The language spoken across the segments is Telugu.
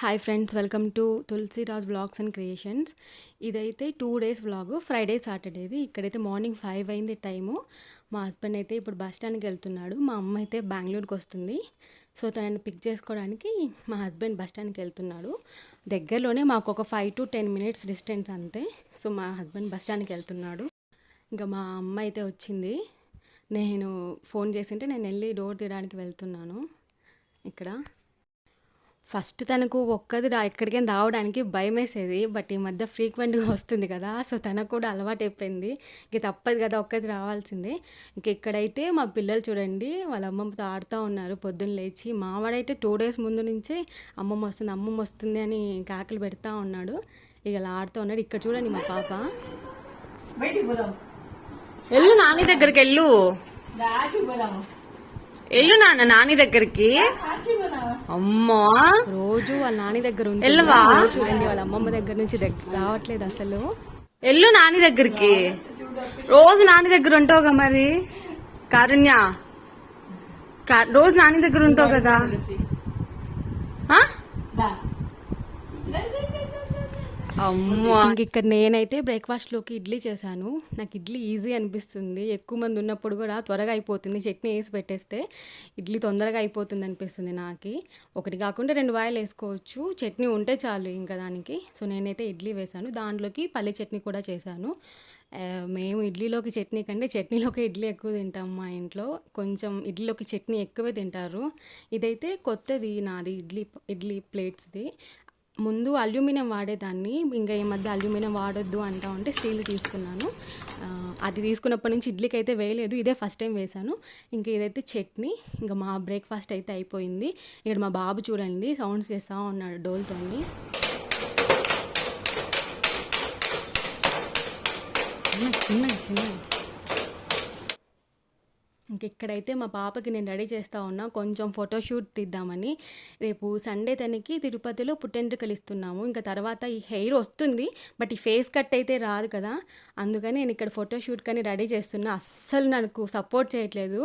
Hi friends welcome to Tulasiraj vlogs and creations ఇదైతే టూ డేస్ వ్లాగ్ ఫ్రైడే సాటర్డేది ఇక్కడైతే మార్నింగ్ ఫైవ్ అయింది టైము. మా హస్బెండ్ అయితే ఇప్పుడు బస్ స్టాండ్కి వెళ్తున్నాడు. మా అమ్మ అయితే బెంగళూరుకి వస్తుంది. సో తనని పిక్ చేసుకోవడానికి మా హస్బెండ్ బస్ స్టాండ్కి వెళ్తున్నాడు. దగ్గరలోనే మాకు ఒక five to ten minutes distance అంతే. సో మా హస్బెండ్ బస్ స్టాండ్కి వెళ్తున్నాడు. ఇంకా మా అమ్మ అయితే వచ్చింది. నేను ఫోన్ చేసింటే నేను వెళ్ళి డోర్ తీయడానికి వెళ్తున్నాను. ఇక్కడ. ఫస్ట్ తనకు ఒక్కది రా ఎక్కడికైనా రావడానికి భయం వేసేది బట్ ఈ మధ్య ఫ్రీక్వెంట్గా వస్తుంది కదా సో తనకు కూడా అలవాటు అయిపోయింది. ఇంక తప్పదు కదా ఒక్కది రావాల్సిందే. ఇంక ఇక్కడైతే మా పిల్లలు చూడండి వాళ్ళ అమ్మమ్మతో ఆడుతూ ఉన్నారు పొద్దున్న లేచి. మావాడైతే టూ డేస్ ముందు నుంచే అమ్మమ్మ వస్తుంది అమ్మమ్మ వస్తుంది అని కాకలు పెడతా ఉన్నాడు. ఇక అలా ఆడుతూ ఉన్నాడు. ఇక్కడ చూడండి మా పాప. ఎల్లు నాని దగ్గరికి వెళ్ళు. ఎల్లు నాన్న నాని దగ్గరికి. అమ్మా. రోజు వాళ్ళ నాని దగ్గర చూడండి వాళ్ళ అమ్మమ్మ దగ్గర నుంచి దగ్గర రావట్లేదు అసలు. ఎల్లు నాని దగ్గరికి. రోజు నాని దగ్గర ఉంటావుగా మరి. కారుణ్య. రోజు నాని దగ్గర ఉంటావు కదా ఆ? అమ్మా ఇంక ఇక్కడ నేనైతే బ్రేక్ఫాస్ట్లోకి ఇడ్లీ చేశాను. నాకు ఇడ్లీ ఈజీ అనిపిస్తుంది. ఎక్కువ మంది ఉన్నప్పుడు కూడా త్వరగా అయిపోతుంది. చట్నీ వేసి పెట్టేస్తే ఇడ్లీ తొందరగా అయిపోతుంది అనిపిస్తుంది నాకు. ఒకటి కాకుండా రెండు వాయిలు వేసుకోవచ్చు. చట్నీ ఉంటే చాలు ఇంకా దానికి. సో నేనైతే ఇడ్లీ వేశాను. దాంట్లోకి పల్లి చట్నీ కూడా చేశాను. మేము ఇడ్లీలోకి చట్నీ కంటే చట్నీలోకి ఇడ్లీ ఎక్కువ తింటాం మా ఇంట్లో. కొంచెం ఇడ్లీలోకి చట్నీ ఎక్కువే తింటారు. ఇదైతే కొత్తది నాది ఇడ్లీ ఇడ్లీ ప్లేట్స్ది. ముందు అల్యూమినియం వాడేదాన్ని. ఇంకా ఈ మధ్య అల్యూమినియం వాడొద్దు అంటా ఉంటే స్టీల్ తీసుకున్నాను. అది తీసుకున్నప్పటి నుంచి ఇడ్లీకి అయితే వేయలేదు. ఇదే ఫస్ట్ టైం వేశాను. ఇంకా ఇదైతే చట్నీ. ఇంకా మా బ్రేక్ఫాస్ట్ అయితే అయిపోయింది. ఇక్కడ మా బాబు చూడండి సౌండ్స్ చేస్తూ ఉన్నాడు డోల్తోని. చిన్న చిన్న చిన్న ఇంక ఇక్కడైతే మా పాపకి నేను రెడీ చేస్తూ ఉన్నా. కొంచెం ఫోటోషూట్ తీద్దామని. రేపు సండే తనకి తిరుపతిలో పుట్టెంట్రుకలు ఇస్తున్నాము. ఇంకా తర్వాత ఈ హెయిర్ వస్తుంది. బట్ ఈ ఫేస్ కట్ అయితే రాదు కదా. అందుకని నేను ఇక్కడ ఫోటోషూట్ కానీ రెడీ చేస్తున్నా. అస్సలు నాకు సపోర్ట్ చేయట్లేదు.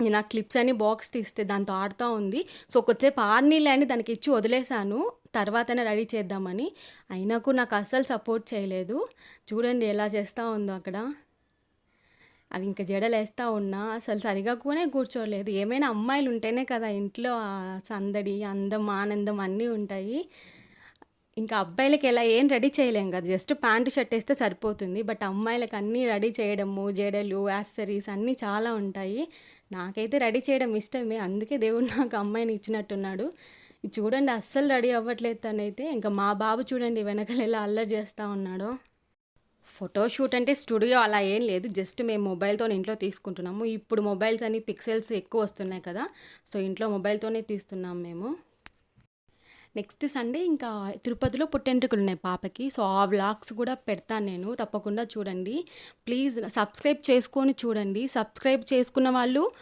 నేను ఆ క్లిప్స్ అని బాక్స్ తీస్తే దాంతో ఆడుతూ ఉంది. సో కొద్దిసేపు ఆర్నీళ్ళు అని దానికి ఇచ్చి వదిలేశాను. తర్వాతనే రెడీ చేద్దామని. అయినా కూడా నాకు అస్సలు సపోర్ట్ చేయలేదు. చూడండి ఎలా చేస్తూ ఉందో అక్కడ. అవి ఇంకా జడలేస్తా ఉన్నా అసలు సరిగా కూడా కూర్చోలేదు. ఏమైనా అమ్మాయిలు ఉంటేనే కదా ఇంట్లో ఆ సందడి అందం ఆనందం అన్నీ ఉంటాయి. ఇంకా అబ్బాయిలకి ఎలా ఏం రెడీ చేయలేం కదా. జస్ట్ ప్యాంటు షర్ట్ వేస్తే సరిపోతుంది. బట్ అమ్మాయిలకు అన్నీ రెడీ చేయడము జడలు యాక్సరీస్ అన్నీ చాలా ఉంటాయి. నాకైతే రెడీ చేయడం ఇష్టమే. అందుకే దేవుడు నాకు అమ్మాయిని ఇచ్చినట్టున్నాడు. చూడండి అస్సలు రెడీ అవ్వట్లేదు తనైతే. ఇంకా మా బాబు చూడండి వెనకాల ఎలా అల్లరి చేస్తూ ఉన్నాడో. ఫోటో షూట్ అంటే స్టూడియో అలా ఏం లేదు. జస్ట్ మేము మొబైల్తో ఇంట్లో తీసుకుంటున్నాము. ఇప్పుడు మొబైల్స్ అని పిక్సెల్స్ ఎక్కువ వస్తున్నాయి కదా. సో ఇంట్లో మొబైల్తోనే తీస్తున్నాం మేము. నెక్స్ట్ సండే ఇంకా తిరుపతిలో పుట్టెంట్రికలు ఉన్నాయి పాపకి. సో ఆ వ్లాగ్స్ కూడా పెడతాను నేను. తప్పకుండా చూడండి. ప్లీజ్ సబ్స్క్రైబ్ చేసుకొని చూడండి. సబ్స్క్రైబ్ చేసుకున్న వాళ్ళు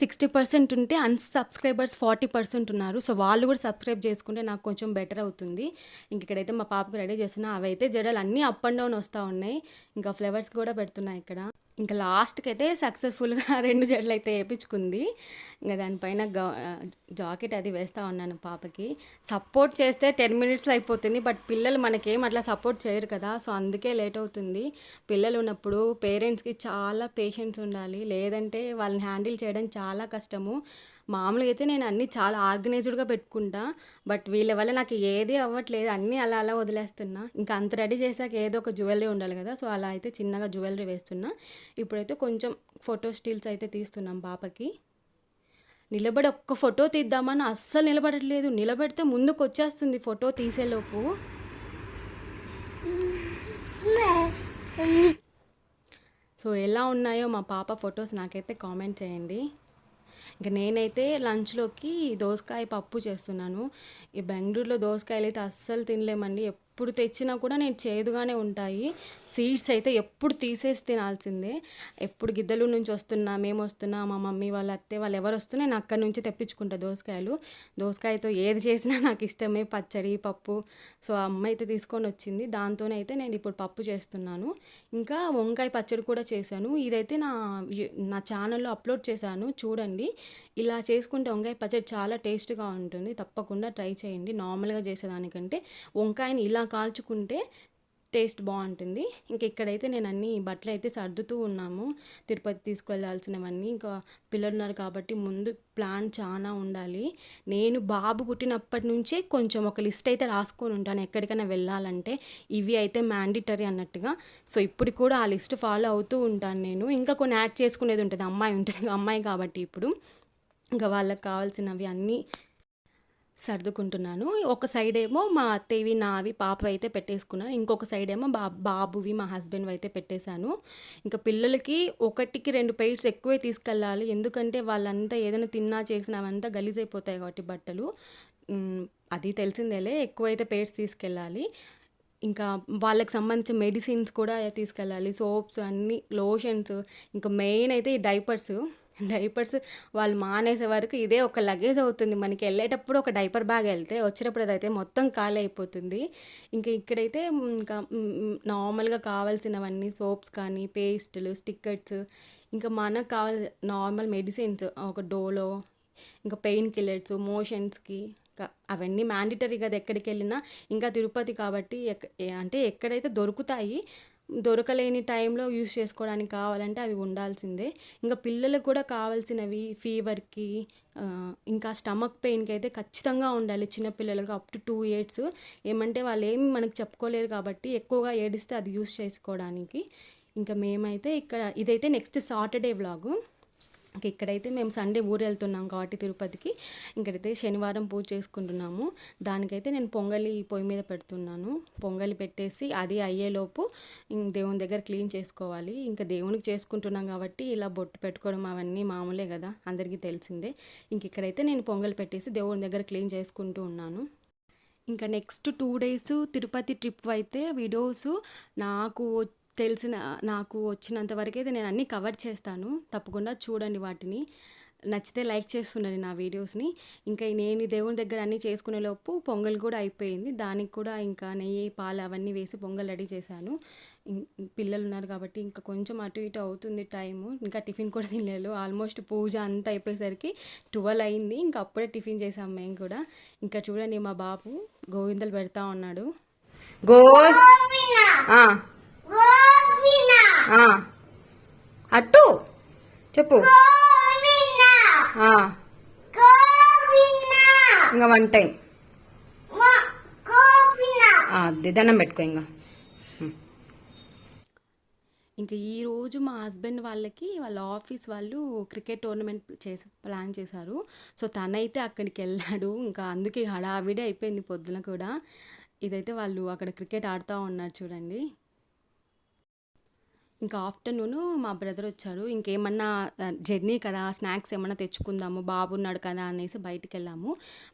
సిక్స్టీ పర్సెంట్ ఉంటే అన్సబ్స్క్రైబర్స్ ఫార్టీ పర్సెంట్ ఉన్నారు. సో వాళ్ళు కూడా సబ్స్క్రైబ్ చేసుకుంటే నాకు కొంచెం బెటర్ అవుతుంది. ఇంక ఇక్కడైతే మా పాపకు రెడీ చేస్తున్నా అవైతే జడలు అన్నీ అప్ అండ్ డౌన్ వస్తూ ఉన్నాయి. ఇంకా ఫ్లేవర్స్ కూడా పెడుతున్నాయి ఇక్కడ. ఇంకా లాస్ట్కి అయితే సక్సెస్ఫుల్గా రెండు జడలు అయితే వేయించుకుంది ఇంకా దానిపైన గ- జాకెట్ అది వేస్తూ ఉన్నాను పాపకి. సపోర్ట్ చేస్తే టెన్ మినిట్స్లో అయిపోతుంది బట్ పిల్లలు మనకేం అట్లా సపోర్ట్ చేయరు కదా సో అందుకే లేట్ అవుతుంది. పిల్లలు ఉన్నప్పుడు పేరెంట్స్కి చాలా పేషెన్స్ ఉండాలి. లేదంటే వాళ్ళని హ్యాండిల్ చేయడం చాలా కష్టము. మామూలుగా అయితే నేను అన్నీ చాలా ఆర్గనైజ్డ్గా పెట్టుకుంటా బట్ వీళ్ళ వల్ల నాకు ఏది అవ్వట్లేదు. అన్నీ అలా అలా వదిలేస్తున్నా. ఇంకా అంత రెడీ చేశాక ఏదో ఒక జ్యువెలరీ ఉండాలి కదా సో అలా అయితే చిన్నగా జ్యువెలరీ వేస్తున్నా. ఇప్పుడైతే కొంచెం ఫోటో స్టిల్స్ అయితే తీస్తున్నాం పాపకి. నిలబడి ఒక్క ఫోటో తీద్దామని అస్సలు నిలబడట్లేదు. నిలబడితే ముందుకు వచ్చేస్తుంది ఫోటో తీసేలోపు. సో ఎలా ఉన్నాయో మా పాప ఫొటోస్ నాకైతే కామెంట్ చేయండి. ఇంకా నేనైతే లంచ్లోకి దోసకాయ పప్పు చేస్తున్నాను. ఈ బెంగళూరులో దోసకాయలు అయితే అస్సలు తినలేమండి. ఎప్పుడు తెచ్చినా కూడా నేను చేదుగానే ఉంటాయి. సీడ్స్ అయితే ఎప్పుడు తీసేసి తినాల్సిందే. ఎప్పుడు గిద్దలు నుంచి వస్తున్నా మేము వస్తున్నా మా మమ్మీ వాళ్ళ అత్తే వాళ్ళు ఎవరు వస్తున్నా నేను అక్కడి నుంచి తెప్పించుకుంటా దోసకాయలు. దోసకాయతో ఏది చేసినా నాకు ఇష్టమే పచ్చడి పప్పు. సో ఆ అమ్మ అయితే తీసుకొని వచ్చింది. దాంతోనే అయితే నేను ఇప్పుడు పప్పు చేస్తున్నాను. ఇంకా వంకాయ పచ్చడి కూడా చేశాను. ఇదైతే నా నా ఛానల్లో అప్లోడ్ చేశాను. చూడండి. ఇలా చేసుకుంటే వంకాయ పచ్చడి చాలా టేస్ట్గా ఉంటుంది. తప్పకుండా ట్రై చేయండి. నార్మల్గా చేసేదానికంటే వంకాయని ఇలా కాల్చుకుంటే టేస్ట్ బాగుంటుంది. ఇంక ఇక్కడైతే నేను అన్ని బట్టలు అయితే సర్దుతూ ఉన్నాము. తిరుపతి తీసుకెళ్ళాల్సినవన్నీ ఇంకా పిల్లలున్నారు కాబట్టి ముందు ప్లాన్ చాలా ఉండాలి. నేను బాబు పుట్టినప్పటి నుంచే కొంచెం ఒక లిస్ట్ అయితే రాసుకొని ఉంటాను ఎక్కడికైనా వెళ్ళాలంటే. ఇవి అయితే మ్యాండిటరీ అన్నట్టుగా. సో ఇప్పుడు కూడా ఆ లిస్ట్ ఫాలో అవుతూ ఉంటాను నేను. ఇంకా కొన్ని యాడ్ చేసుకునేది ఉంటుంది. అమ్మాయి ఉంటుంది. అమ్మాయి కాబట్టి ఇప్పుడు. ఇంకా వాళ్ళకి కావాల్సినవి అన్నీ సర్దుకుంటున్నాను. ఒక సైడ్ ఏమో మా అత్తయ్యవి నావి పాప అయితే పెట్టేసుకున్నాను ఇంకొక సైడ్ ఏమో బా బాబువి మా హస్బెండ్ అయితే పెట్టేశాను. ఇంకా పిల్లలకి ఒకటికి రెండు పెయిట్స్ ఎక్కువే తీసుకెళ్ళాలి. ఎందుకంటే వాళ్ళంతా ఏదైనా తిన్నా చేసినా అవంతా గలీజ్ అయిపోతాయి కాబట్టి బట్టలు. అది తెలిసిందేలే. ఎక్కువైతే పేర్స్ తీసుకెళ్ళాలి. ఇంకా వాళ్ళకి సంబంధించిన మెడిసిన్స్ కూడా తీసుకెళ్ళాలి. సోప్స్ అన్నీ లోషన్స్ ఇంకా మెయిన్ అయితే ఈ డైపర్స్ డైపర్స్ వాళ్ళు మానేసే వరకు ఇదే ఒక లగేజ్ అవుతుంది. మనకి వెళ్ళేటప్పుడు ఒక డైపర్ బ్యాగ్ వెళ్తే వచ్చేటప్పుడు అదైతే మొత్తం ఖాళీ అయిపోతుంది. ఇంకా ఇక్కడైతే ఇంకా నార్మల్గా కావాల్సినవన్నీ సోప్స్ కానీ పేస్టులు స్టిక్కర్స్ ఇంకా మనకు కావాల్సిన నార్మల్ మెడిసిన్స్ ఒక డోలో ఇంకా పెయిన్ కిల్లర్స్ మోషన్స్కి ఇంకా అవన్నీ మ్యాండిటరీ కదా ఎక్కడికి వెళ్ళినా ఇంకా తిరుపతి కాబట్టి ఎక్క- అంటే ఎక్కడైతే దొరుకుతాయి దొరకలేని టైంలో యూస్ చేసుకోవడానికి కావాలంటే అవి ఉండాల్సిందే. ఇంకా పిల్లలకు కూడా కావాల్సినవి ఫీవర్కి ఇంకా స్టమక్ పెయిన్కి అయితే ఖచ్చితంగా ఉండాలి. చిన్నపిల్లలకు అప్ టు టూ ఇయర్స్. ఏమంటే వాళ్ళు ఏమి మనకు చెప్పుకోలేరు కాబట్టి ఎక్కువగా ఏడిస్తే అది యూస్ చేసుకోవడానికి. ఇంకా మేమైతే ఇక్కడ ఇదైతే నెక్స్ట్ సాటర్డే వ్లాగు. ఇక్కడైతే మేము సండే ఊరు వెళ్తున్నాం కాబట్టి తిరుపతికి. ఇక్కడైతే శనివారం పూజ చేసుకుంటున్నాము. దానికైతే నేను పొంగలి పొయ్యి మీద పెడుతున్నాను. పొంగలి పెట్టేసి అది అయ్యేలోపు ఇంక దేవుని దగ్గర క్లీన్ చేసుకోవాలి. ఇంకా దేవునికి చేసుకుంటున్నాం కాబట్టి ఇలా బొట్టు పెట్టుకోవడం అవన్నీ మామూలే కదా అందరికీ తెలిసిందే. ఇంక ఇక్కడైతే నేను పొంగలి పెట్టేసి దేవుని దగ్గర క్లీన్ చేసుకుంటూ ఉన్నాను. ఇంకా next two days Tirupati trip అయితే వీడియోస్ నాకు తెలిసిన నాకు వచ్చినంత వరకు అయితే నేను అన్నీ కవర్ చేస్తాను. తప్పకుండా చూడండి వాటిని. నచ్చితే లైక్ చేస్తుండండి నా వీడియోస్ని ఇంకా నేను ఈ దేవుని దగ్గర అన్నీ చేసుకునే లోపు పొంగల్ కూడా అయిపోయింది. దానికి కూడా ఇంకా నెయ్యి పాలు అవన్నీ వేసి పొంగల్ రెడీ చేశాను. పిల్లలు ఉన్నారు కాబట్టి ఇంకా కొంచెం అటు ఇటు అవుతుంది టైము ఇంకా టిఫిన్ కూడా తినలేదు. ఆల్మోస్ట్ పూజ అంతా అయిపోయేసరికి ట్వెల్వ్ అయింది. ఇంకా అప్పుడే టిఫిన్ చేసాం మేము కూడా. ఇంకా చూడండి మా బాబు గోవిందలు పెడతా ఉన్నాడు. గో. అట్టు. చెప్పు. ఇంకా వన్ టైం అది దండం పెట్టుకో ఇంకా ఇంకా ఈరోజు మా హస్బెండ్ వాళ్ళకి వాళ్ళ ఆఫీస్ వాళ్ళు క్రికెట్ టోర్నమెంట్ చేసి ప్లాన్ చేశారు. సో తనైతే అక్కడికి వెళ్ళాడు. ఇంకా అందుకే హడావిడి అయిపోయింది పొద్దున కూడా. ఇదైతే వాళ్ళు అక్కడ క్రికెట్ ఆడుతూ ఉన్నారు చూడండి. ఇంకా ఆఫ్టర్నూన్ మా బ్రదర్ వచ్చారు ఇంకేమన్నా జర్నీ కదా స్నాక్స్ ఏమన్నా తెచ్చుకుందాము బాబు ఉన్నాడు కదా అనేసి బయటికి వెళ్ళాము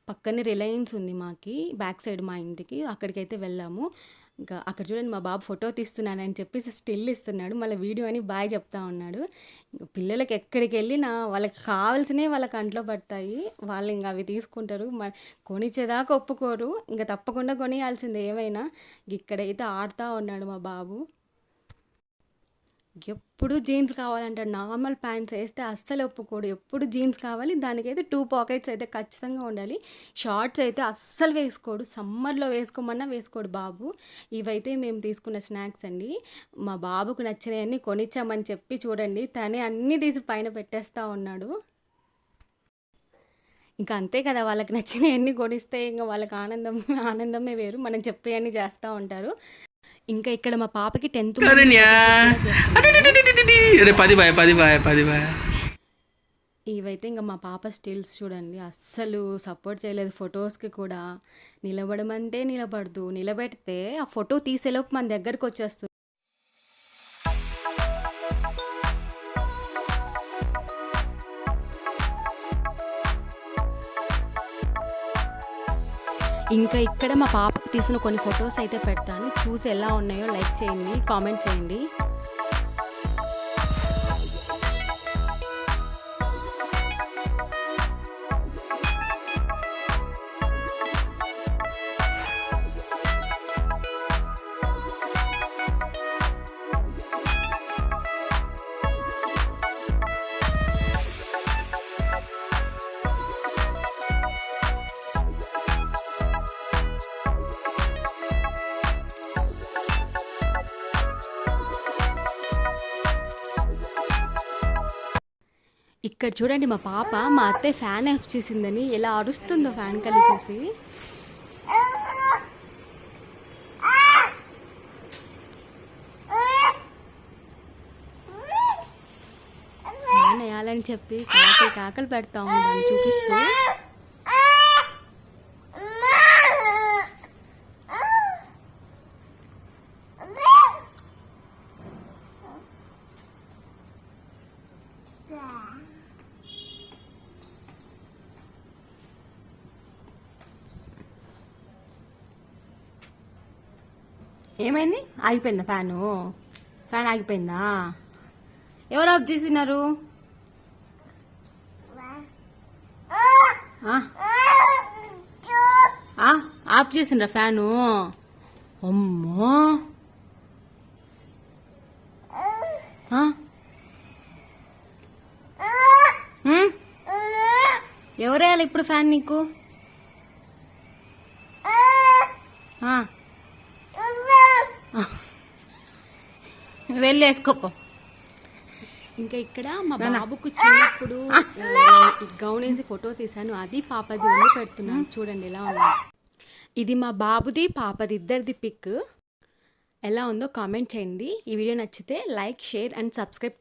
పక్కనే రిలయన్స్ ఉంది మాకి బ్యాక్ సైడ్ మా ఇంటికి అక్కడికైతే వెళ్ళాము. ఇంకా అక్కడ చూడండి మా బాబు ఫోటో తీస్తున్నానని చెప్పేసి స్టిల్ ఇస్తున్నాడు. మళ్ళీ వీడియో అని బాయ్ చెప్తా ఉన్నాడు. ఇంకా పిల్లలకి ఎక్కడికి వెళ్ళినా వాళ్ళకి కావాల్సినవి వాళ్ళ కంట్లో పడతాయి. వాళ్ళు ఇంకా అవి తీసుకుంటారు. మ కొనిచ్చేదాకా ఒప్పుకోరు. ఇంకా తప్పకుండా కొనియాల్సిందే ఏమైనా. ఇక్కడైతే ఆడుతూ ఉన్నాడు మా బాబు. ఎప్పుడు జీన్స్ కావాలంటాడు నార్మల్ ప్యాంట్స్ వేస్తే అస్సలు ఒప్పుకోడు. ఎప్పుడు జీన్స్ కావాలి దానికైతే టూ పాకెట్స్ అయితే ఖచ్చితంగా ఉండాలి. షార్ట్స్ అయితే అస్సలు వేసుకోడు. సమ్మర్లో వేసుకోమన్నా వేసుకోడు బాబు. ఇవైతే మేము తీసుకున్న స్నాక్స్ అండి. మా బాబుకు నచ్చినవన్నీ కొనిచ్చామని చెప్పి చూడండి. తనే అన్నీ తీసి పైన పెట్టేస్తూ ఉన్నాడు. ఇంకా అంతే కదా వాళ్ళకి నచ్చినవన్నీ కొనిస్తే ఇంకా వాళ్ళకి ఆనందం ఆనందమే వేరు. మనం చెప్పేవన్నీ చేస్తూ ఉంటారు. ఇంకా ఇక్కడ మా పాపకి టెన్త్ అరే పది బాయ్ పది బాయ్ పది బాయ్. ఇవైతే ఇంకా మా పాప స్టిల్స్ చూడండి అస్సలు సపోర్ట్ చేయలేదు ఫొటోస్కి కూడా. నిలబడమంటే నిలబడదు నిలబెడితే ఆ ఫోటో తీసేలోపు మన దగ్గరకు వచ్చేస్తుంది. ఇంకా ఇక్కడ మా పాపకు తీసిన కొన్ని ఫొటోస్ అయితే పెడతాను. చూసి ఎలా ఉన్నాయో లైక్ చేయండి కామెంట్ చేయండి. ఇక్కడ చూడండి మా పాప మా అత్తయ్య ఫ్యాన్ ఆఫ్ చేసిందని ఎలా అరుస్తుందో ఫ్యాన్ కళ్ళు చూసి. ఫ్యాన్ వేయాలని చెప్పి కాకలు కాకలు పెడతా ఉంది దాన్ని చూపిస్తూ. ఏమైంది? ఆగిపోయిందా ఫ్యాను? ఫ్యాన్ ఆగిపోయిందా? ఎవరు ఆఫ్ చేసినారు? ఆ, ఆఫ్ చేసిండ్రా ఫ్యాను? అమ్మో! ఎవరేయాలి ఇప్పుడు ఫ్యాన్ నీకు ఆ. వెళ్ళి వేసుకోపో ఇంకా ఇక్కడ మా బాబుకు చిన్నప్పుడు గౌన్ వేసి ఫోటో తీసాను అది పాపది రెండు పెడుతున్నాను. చూడండి ఎలా ఉంది. ఇది మా బాబుది పాపది ఇద్దరిది పిక్. ఎలా ఉందో కామెంట్ చేయండి. ఈ వీడియో నచ్చితే లైక్ షేర్ అండ్ సబ్స్క్రైబ్